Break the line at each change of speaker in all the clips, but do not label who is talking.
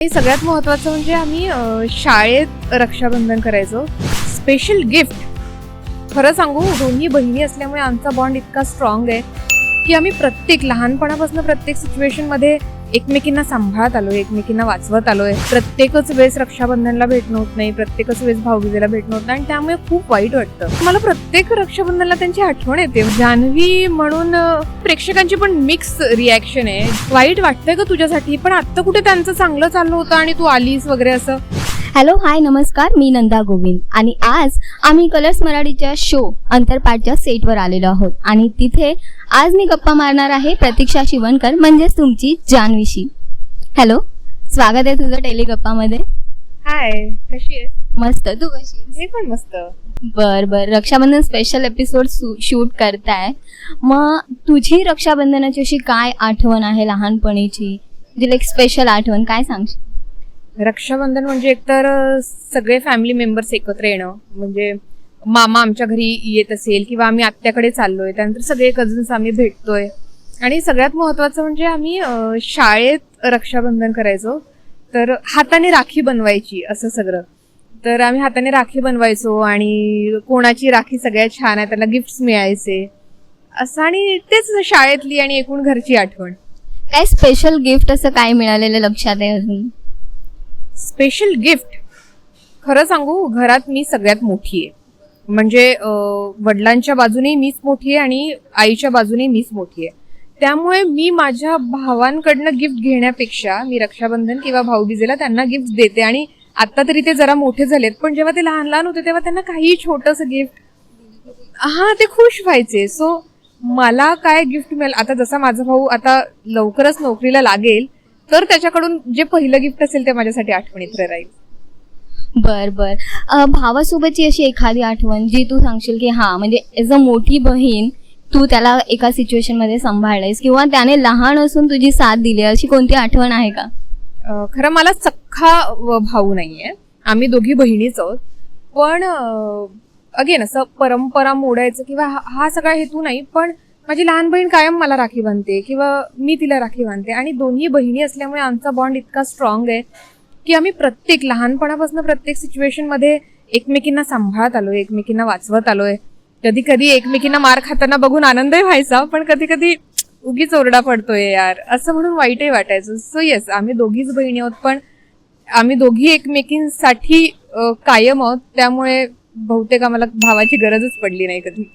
सगळ्यात महत्वाचं म्हणजे आम्ही शाळेत रक्षाबंधन करायचो. स्पेशल गिफ्ट खरं सांगू दोन्ही बहिणी असल्यामुळे आमचा बॉन्ड इतका स्ट्रॉंग आहे की आम्ही प्रत्येक लहानपणापासून प्रत्येक सिच्युएशनमध्ये एकमेकींना सांभाळत आलोय एकमेकींना वाचवत आलोय. प्रत्येकच वेळेस रक्षाबंधनला भेटणं होत नाही प्रत्येकच वेळेस भाऊबीजेला भेटणं होत नाही आणि त्यामुळे खूप वाईट वाटतं. मला प्रत्येक रक्षाबंधनला त्यांची आठवण येते. जान्हवी म्हणून प्रेक्षकांची पण मिक्स रिॲक्शन आहे. वाईट वाटतंय का तुझ्यासाठी पण आता कुठे त्यांचं चांगलं चाललं होतं आणि तू आलीस वगैरे असं?
हॅलो हाय नमस्कार मी नंदा गोविंद. आणि आज आम्ही कलर्स मराठीच्या शो अंतरपाठच्या सेटवर आलेलो आहोत. आणि तिथे आज मी गप्पा मारणार आहे प्रतीक्षा शिवणकर म्हणजेच तुमची जान्हवीशी हॅलो स्वागत आहे तुझं टेली गप्पामध्ये.
हाय कशी आहे
मस्त तू कशी?
हे पण मस्त.
बर बर. रक्षाबंधन स्पेशल एपिसोड शूट करताय. मग तुझी रक्षाबंधनाची अशी काय आठवण आहे लहानपणीची? जी लाईक स्पेशल आठवण काय सांगशील?
रक्षाबंधन म्हणजे एकतर सगळे फॅमिली मेंबर्स एकत्र येणं. म्हणजे मामा आमच्या घरी येत असेल किंवा आम्ही आत्याकडे चाललोय त्यानंतर सगळे कजन्स आम्ही भेटतोय. आणि सगळ्यात महत्वाचं म्हणजे आम्ही शाळेत रक्षाबंधन करायचो. तर हाताने राखी बनवायची असं सगळं. तर आम्ही हाताने राखी बनवायचो आणि कोणाची राखी सगळ्यात छान आहे त्याला गिफ्ट्स मिळायचे. असं आणि तेच शाळेतली आणि एकूण घरची आठवण.
काय स्पेशल गिफ्ट असं काय मिळालेलं लक्षात आहे अजून?
Special gift. खरं सांगू घरात मी सगळ्यात मोठी आहे. म्हणजे वडिलांच्या बाजूने मीच मोठी आहे आणि आईच्या बाजूने मीच मोठी आहे. त्यामुळे मी माझ्या भावांकडनं गिफ्ट घेण्यापेक्षा मी रक्षाबंधन किंवा भाऊबीजेला त्यांना गिफ्ट देते आणि आता तरी ते जरा मोठे झालेत पण जेव्हा ते लहान लहान होते तेव्हा त्यांना काही छोटंसं गिफ्ट हा ते खुश व्हायचे. सो मला काय गिफ्ट मिळेल आता जसा माझा भाऊ आता लवकरच नोकरीला लागेल तर त्याच्याकडून जे पहिलं गिफ्ट असेल ते माझ्यासाठी आठवणीत राहील.
बर बर. अ, भावासोबतची अशी एखादी आठवण जी तू सांगशील की हा म्हणजे एज अ मोठी बहीण तू त्याला एका सिच्युएशनमध्ये सांभाळलेस किंवा त्याने लहान असून तुझी साथ दिली अशी कोणती आठवण आहे का?
अं, खरं मला सख्खा व भाऊ नाहीये. आम्ही दोघी बहिणीच आहोत. पण अगेन असं परंपरा मोडायचं किंवा हा- हा सगळा हेतू नाही पण माझी लहान बहीण कायम मला राखी बांधते किंवा मी तिला राखी बांधते. आणि दोन्ही बहिणी असल्यामुळे आमचा बॉन्ड इतका स्ट्रॉंग आहे की आम्ही प्रत्येक लहानपणापासून प्रत्येक सिच्युएशनमध्ये एकमेकींना सांभाळत आलोय एकमेकींना वाचवत आलोय. कधी कधी एकमेकींना मार खाताना बघून आनंदही व्हायचा पण कधी कधी उगीच ओरडा पडतोय यार. असं म्हणून वाईटही वाटायचं. सो येस आम्ही दोघीच बहिणी आहोत पण आम्ही दोघी एकमेकींसाठी कायम आहोत. त्यामुळे बहुतेक आम्हाला भावाची गरजच पडली नाही कधी.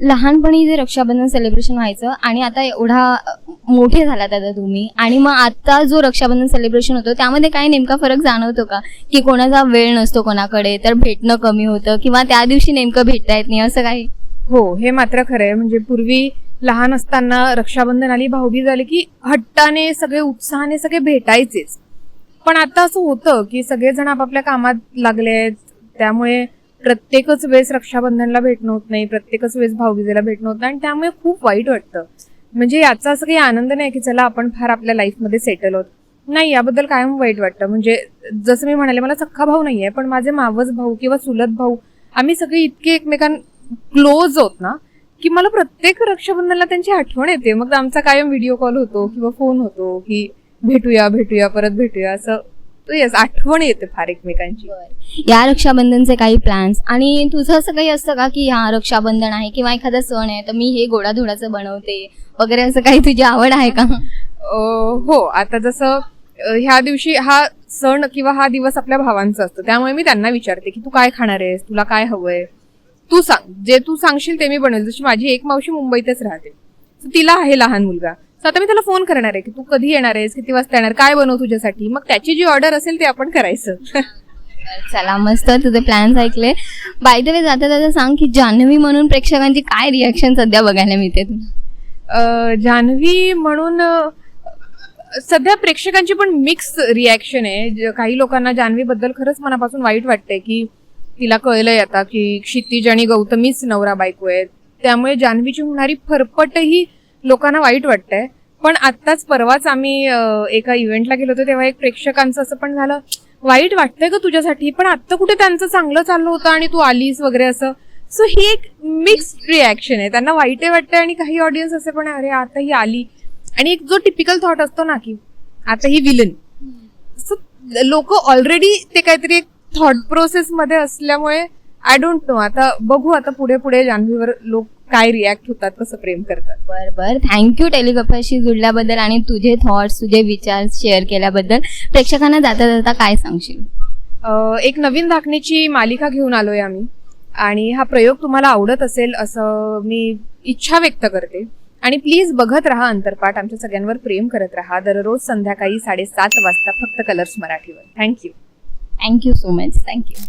लहानपणी जे रक्षाबंधन सेलिब्रेशन व्हायचं आणि आता एवढा मोठे झालात आता तुम्ही आणि मग आता जो रक्षाबंधन सेलिब्रेशन होतो त्यामध्ये काय नेमका फरक जाणवतो का? की कोणाचा वेळ नसतो कोणाकडे तर भेटणं कमी होतं किंवा त्या दिवशी नेमकं भेटता येत नाही असं काही?
हो हे मात्र खरं आहे. म्हणजे पूर्वी लहान असताना रक्षाबंधन आली भाऊबीज आली की हट्टाने सगळे उत्साहाने सगळे भेटायचेच. पण आता असं होतं की सगळेजण आपापल्या कामात लागले आहेत त्यामुळे प्रत्येकच वेळेस रक्षाबंधनला भेटणं होत नाही प्रत्येकच वेळेस भाऊबीजेला भेटणं होत नाही आणि त्यामुळे खूप वाईट वाटतं. म्हणजे याचा असं काही आनंद नाही की चला आपण फार आपल्या लाईफमध्ये सेटल होत नाही याबद्दल कायम वाईट वाटतं. म्हणजे जसं मी म्हणाले मला सख्खा भाऊ नाहीये पण माझे मावस भाऊ किंवा चुलत भाऊ आम्ही सगळे इतके एकमेकां क्लोज होत ना की मला प्रत्येक रक्षाबंधनला त्यांची आठवण येते. मग आमचा कायम व्हिडिओ कॉल होतो किंवा फोन होतो की भेटूया भेटूया परत भेटूया असं तो येस आठवण येते फार एकमेकांची.
या रक्षाबंधनचे काही प्लॅन्स आणि तुझं असं काही असतं का की हा रक्षाबंधन आहे किंवा एखादा सण आहे तर मी हे गोडाधोडाचं बनवते वगैरे असं काही तुझी आवड आहे का?
अं, हो आता जसं अं, ह्या दिवशी हा सण किंवा हा दिवस आपल्या भावांचा असतो. त्यामुळे मी त्यांना विचारते की तू काय खाणार आहेस? तुला काय हवंय? तू सांग जे तू सांगशील ते मी बनवेल. जशी माझी एक मावशी मुंबईतच राहते. So तिला आहे लहान मुलगा. So आता मी त्याला फोन करणार आहे की तू कधी येणार आहेस किती वाजता येणार काय बनव तुझ्यासाठी? मग त्याची जी ऑर्डर असेल ते आपण करायचं.
चला मस्त तुझे प्लॅन्स ऐकले. बाय द वे जाता जाता सांग की जान्हवी म्हणून प्रेक्षकांची काय रिॲक्शन सध्या बघायला मिळते? तुला
जान्हवी म्हणून सध्या प्रेक्षकांची पण मिक्स रिॲक्शन आहे. काही लोकांना जान्हवीबद्दल खरंच मनापासून वाईट वाटतंय की तिला कळलंय आता की क्षितिज आणि गौतमीच नवरा बायको आहेत. त्यामुळे जान्हवीची होणारी फरफटही लोकांना वाईट वाटतंय. पण आत्ताच परवाच आम्ही एका इव्हेंटला गेलो होतो तेव्हा एक प्रेक्षकांचं असं पण झालं वाईट वाटतंय का तुझ्यासाठी पण आत्ता कुठे त्यांचं चांगलं चाललं होतं आणि तू आलीस वगैरे असं? सो ही एक मिक्स्ड रिॲक्शन आहे. त्यांना वाईटही वाटतंय आणि काही ऑडियन्स असे पण आहे, अरे आता ही आली. आणि एक जो टिपिकल थॉट असतो ना की आता ही विलन लोक ऑलरेडी ते काहीतरी एक थॉट प्रोसेस मध्ये असल्यामुळे आय डोंट नो आता बघू आता पुढे पुढे जान्हवीवर लोक काय रिॲक्ट होतात कसं प्रेम करतात.
बर बर थँक्यू टेलिकपाशी जुडल्याबद्दल आणि तुझे थॉट्स तुझे विचार शेअर केल्याबद्दल. प्रेक्षकांना जाता जाता काय सांगशील?
अ, एक नवीन धाकणीची मालिका घेऊन आलोय आम्ही आणि हा प्रयोग तुम्हाला आवडत असेल असं मी इच्छा व्यक्त करते. आणि प्लीज बघत राहा अंतरपाठ. आमच्या सगळ्यांवर प्रेम करत राहा. दररोज संध्याकाळी साडेसात वाजता फक्त कलर्स मराठीवर. Thank you
thank you so much thank you